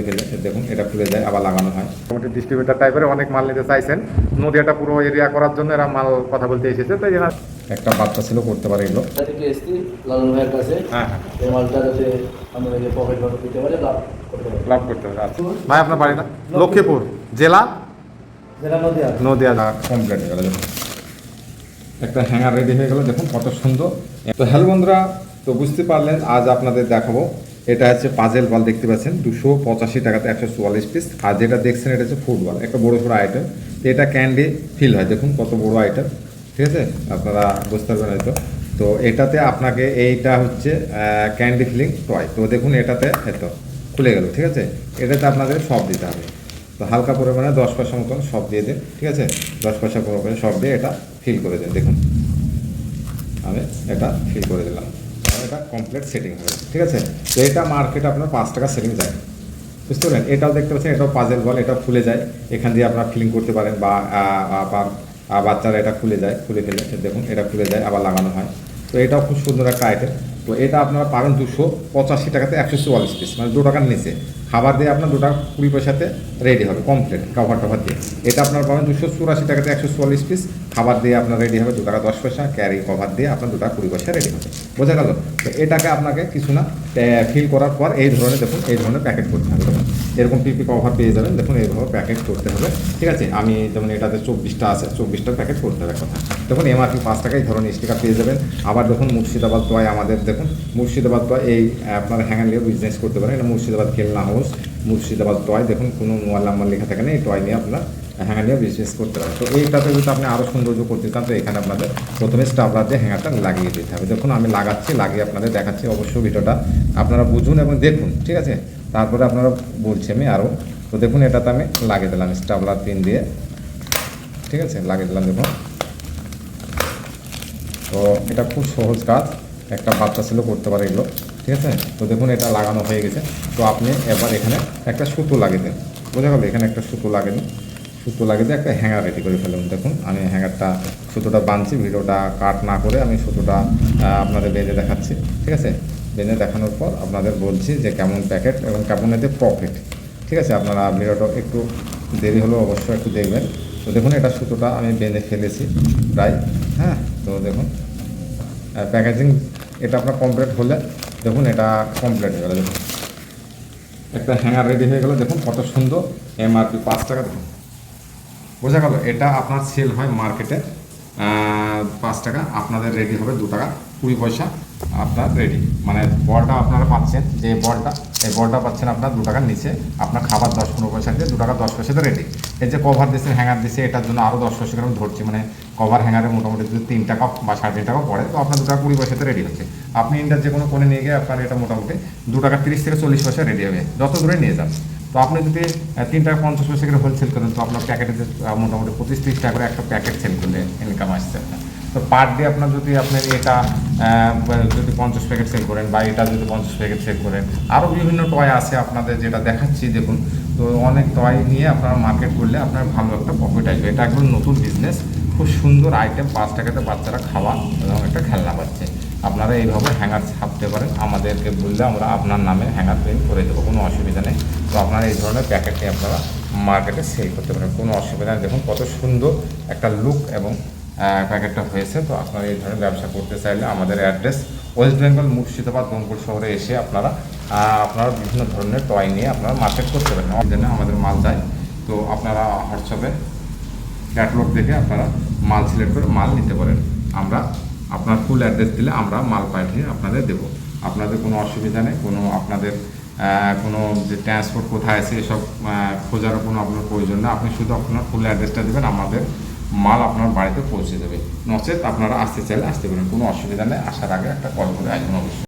দেখে দেখুন এটা খুলে যায় আবার লাগানো হয়। মোটামুটি ডিস্ট্রিবিউটার টাইপের অনেক মাল নিতে চাইছেন। নদীয়াটা পুরো এরিয়া করার জন্য এরা মাল কথা বলতে এসেছে তাই এরা একটা বাচ্চা ছিল করতে পারে এগুলো। এসছি লালন ভাইয়ের কাছে। হ্যাঁ হ্যাঁ। এই মালটা যাতে পকেট দিতে পারে লাভ করতে পারে। লাভ করতে হবে আচ্ছা। ভাই আপনার বাড়ি না? লক্ষ্মীপুর। জেলা? যেটা নদীয়া। নদিয়া কমপ্লিট হয়ে গেল দেখুন। একটা হ্যাঙ্গার রেডি হয়ে গেল দেখুন কত সুন্দর। তো হ্যালো বন্ধুরা তো বুঝতে পারলেন আজ আপনাদের দেখাবো এটা হচ্ছে পাজেল বল দেখতে পাচ্ছেন। দুশো পঁচাশি টাকাতে একশো চুয়াল্লিশ পিস আর যেটা দেখছেন, এটা হচ্ছে ফুটবল একটা বড় সড়ো আইটেম তো এটা ক্যান্ডি ফিল হয়। দেখুন কত বড় আইটেম ঠিক আছে? আপনারা বুঝতে পারবেন হয়তো। তো এটাতে আপনাকে এইটা হচ্ছে ক্যান্ডি ফিলিং টয় তো দেখুন এটাতে এতো খুলে গেল, ঠিক আছে? এটাতে আপনাদের সব দিতে হবে। তো হালকা পরিমাণে দশ পয়সা মতন সব দিয়ে দিন, ঠিক আছে? দশ পয়সা পরিমাণে সব দিয়ে এটা ফিল করে দিন। দেখুন। আমি এটা ফিল করে দিলাম। এটা কমপ্লিট সেটিং হবে, ঠিক আছে? তো এটা মার্কেটে আপনার পাঁচ টাকা সেটিং যায়। বুঝতে পারলেন? এটাও দেখতে পাচ্ছেন, এটাও পাজেল বল এটা খুলে যায়। এখান দিয়ে আপনার ফিলিং করতে পারেন বা বাচ্চারা এটা খুলে যায়, খুলে ফেলে। দেখুন, এটা খুলে যায়, আবার লাগানো হয়। তো এটাও খুব সুন্দর একটা আইটেম তো এটা আপনারা পাবেন দুশো পঁচাশি টাকাতে একশো চুয়াল্লিশ পিস মানে দু টাকার নিচে। খাবার দিয়ে আপনার দু টাকা কুড়ি পয়সাতে রেডি হবে কমপ্লিট কাভার টভার দিয়ে। এটা আপনার পাবেন দুশো চুরাশি টাকাতে একশো চুয়াল্লিশ পিস খাবার দিয়ে আপনার রেডি হবে দু টাকা দশ পয়সা ক্যারি কভার দিয়ে আপনার দু টাকা কুড়ি পয়সা রেডি হবে। বোঝা গেল? তো এটাকে আপনাকে কিছু না ফিল করার পর এই ধরনের, দেখুন, এই ধরনের প্যাকেট করতে হবে। এরকম পিপি কভার পেয়ে যাবেন? দেখুন এইভাবে প্যাকেট করতে হবে। ঠিক আছে? আমি যেমন এটাতে চব্বিশটা আছে, চব্বিশটা প্যাকেট করতে হবে কথা দেখুন এমআরপি পাঁচ টাকা এই ধরনের স্টিকার পেয়ে যাবেন। আবার দেখুন, মুর্শিদাবাদ টয় আমাদের, দেখুন, মুর্শিদাবাদ টয় এই আপনার হ্যাঙ্গার নিয়ে বিজনেস করতে পারেন। এটা মুর্শিদাবাদ খেলনা হাউস মুর্শিদাবাদ টয় দেখুন, কোনো মোবাইল নাম্বার লেখা থাকে না, এই টয় নিয়ে আপনার হ্যাঙ্গার নিয়ে বিজনেস করতে পারেন। তো এইটাতে যদি আপনি আরও সৌন্দর্য করতে চান, তো এখানে আপনাদের প্রথমে স্টাবলার দিয়ে হ্যাঙ্গারটা লাগিয়ে দিতে হবে। দেখুন, আমি লাগাচ্ছি, লাগিয়ে আপনাদের দেখাচ্ছি। অবশ্যই ভিডিওটা আপনারা বুঝুন এবং দেখুন। ঠিক আছে? তারপরে আপনারা বলছি আমি আরও তো দেখুন, এটাতে আমি লাগিয়ে দিলাম স্টাবলার পিন দিয়ে। ঠিক আছে? লাগিয়ে দিলাম দেখুন। তো এটা খুব সহজ কাজ। একটা বাচ্চা ছেলে করতে পারে এগুলো। ঠিক আছে? তো দেখুন, এটা লাগানো হয়ে গেছে। তো আপনি এবার এখানে একটা সুতো লাগিয়ে দেন। বোঝা গেল? এখানে একটা সুতো লাগিয়ে দিন। সুতো লাগিয়ে দিয়ে একটা হ্যাঙ্গার রেডি করে ফেলুন। দেখুন, আমি হ্যাঙ্গারটা, সুতোটা বাঁধছি। ভিডিওটা কাট না করে আমি সুতোটা আপনাদের বেঁধে দেখাচ্ছি। ঠিক আছে? বেঁধে দেখানোর পর আপনাদের বলছি যে কেমন প্যাকেট এবং কেমন এতে প্রফিট ঠিক আছে, আপনারা ভিডিওটা একটু দেরি হলেও অবশ্যই একটু দেখবেন। তো দেখুন, এটা সুতোটা আমি বেঁধে ফেলেছি প্রায় হ্যাঁ? তো দেখুন প্যাকেজিং এটা আপনার কমপ্লিট হলে, দেখুন, এটা কমপ্লিট হয়ে গেল। দেখুন, একটা হ্যাঙ্গার রেডি হয়ে গেল। দেখুন, কত সুন্দর এমআরপি পাঁচ টাকা দেখুন। বোঝা গেল, এটা আপনার সেল হয় মার্কেটে পাঁচ টাকা, আপনাদের রেডি হবে দু টাকা, কুড়ি পয়সা। আপনার রেডি মানে বলটা আপনারা পাচ্ছেন, যে বলটা, এই বলটা পাচ্ছেন আপনার দু টাকার নিচে। আপনার খাবার দশ পনেরো পয়সা দিয়ে দু টাকা দশ পয়সাতে রেডি এই যে কভার দিচ্ছেন হ্যাঙ্গার দিচ্ছে এটার জন্য আরও দশ পয়সা করে ধরছি। মানে কভার হ্যাঙ্গারে মোটামুটি যদি তিন টাকা বা সাড়ে তিন টাকা পড়ে, তো আপনার দু টাকা কুড়ি পয়সাতে রেডি হচ্ছে। আপনি ইন্টার যে কোনো কোণে নিয়ে গিয়ে আপনার এটা মোটামুটি দু টাকা তিরিশ থেকে চল্লিশ পয়সা রেডি হবে। যত দূরে নিয়ে যান। তো আপনি যদি তিন টাকা পঞ্চাশ পয়সা করে হোলসেল করেন, তো আপনার প্যাকেটে মোটামুটি পঁচিশ, তিরিশ টাকা করে একটা প্যাকেট সেল করলে ইনকাম আসছে আপনার। তো পার ডে আপনার যদি আপনি এটা যদি পঞ্চাশ প্যাকেট সেল করেন বা এটা যদি পঞ্চাশ প্যাকেট সেল করেন আরও বিভিন্ন টয় আছে আপনাদের যেটা দেখাচ্ছি, দেখুন। তো অনেক টয় নিয়ে আপনারা মার্কেট করলে আপনার ভালো একটা প্রফিট আসবে। এটা একদম নতুন বিজনেস খুব সুন্দর আইটেম পাঁচ টাকাতে বাচ্চারা খাওয়া এবং একটা খেলনা পাচ্ছে। আপনারা এইভাবে হ্যাঙ্গার ছাপতে পারেন, আমাদেরকে বললে আমরা আপনার নামে হ্যাঙ্গার প্রিন্ট করে দেবো, কোনো অসুবিধা নেই। তো আপনারা এই ধরনের প্যাকেট আপনারা মার্কেটে সেল করতে পারেন, কোনো অসুবিধা নেই। দেখুন কত সুন্দর একটা লুক এবং প্যাকেটটা হয়েছে, তো আপনারা এই ধরনের ব্যবসা করতে চাইলে আমাদের অ্যাড্রেস ওয়েস্ট বেঙ্গল মুর্শিদাবাদ দমপুর শহরে এসে আপনারা আপনারা বিভিন্ন ধরনের টয় নিয়ে আপনারা মার্কেট করতে পারেন। জন্য আমাদের মাল যায়, তো আপনারা হোয়াটসঅ্যাপে ক্যাটলগ দেখে আপনারা মাল সিলেক্ট করে মাল নিতে পারেন। আমরা আপনার ফুল অ্যাড্রেস দিলে আমরা মাল পাঠিয়ে আপনাদের দেব। আপনাদের কোনো অসুবিধা নেই, কোনো আপনাদের কোনো যে ট্রান্সপোর্ট কোথায় আছে, এসব খোঁজারও কোনো আপনার প্রয়োজন নেই। আপনি শুধু আপনার ফুল অ্যাড্রেসটা দেবেন, আমাদের মাল আপনার বাড়িতে পৌঁছে দেবে। নচেত আপনারা আসতে চাইলে আসতে পারেন। কোনো অসুবিধা নেই। আসার আগে একটা কল করে আসবেন অবশ্যই।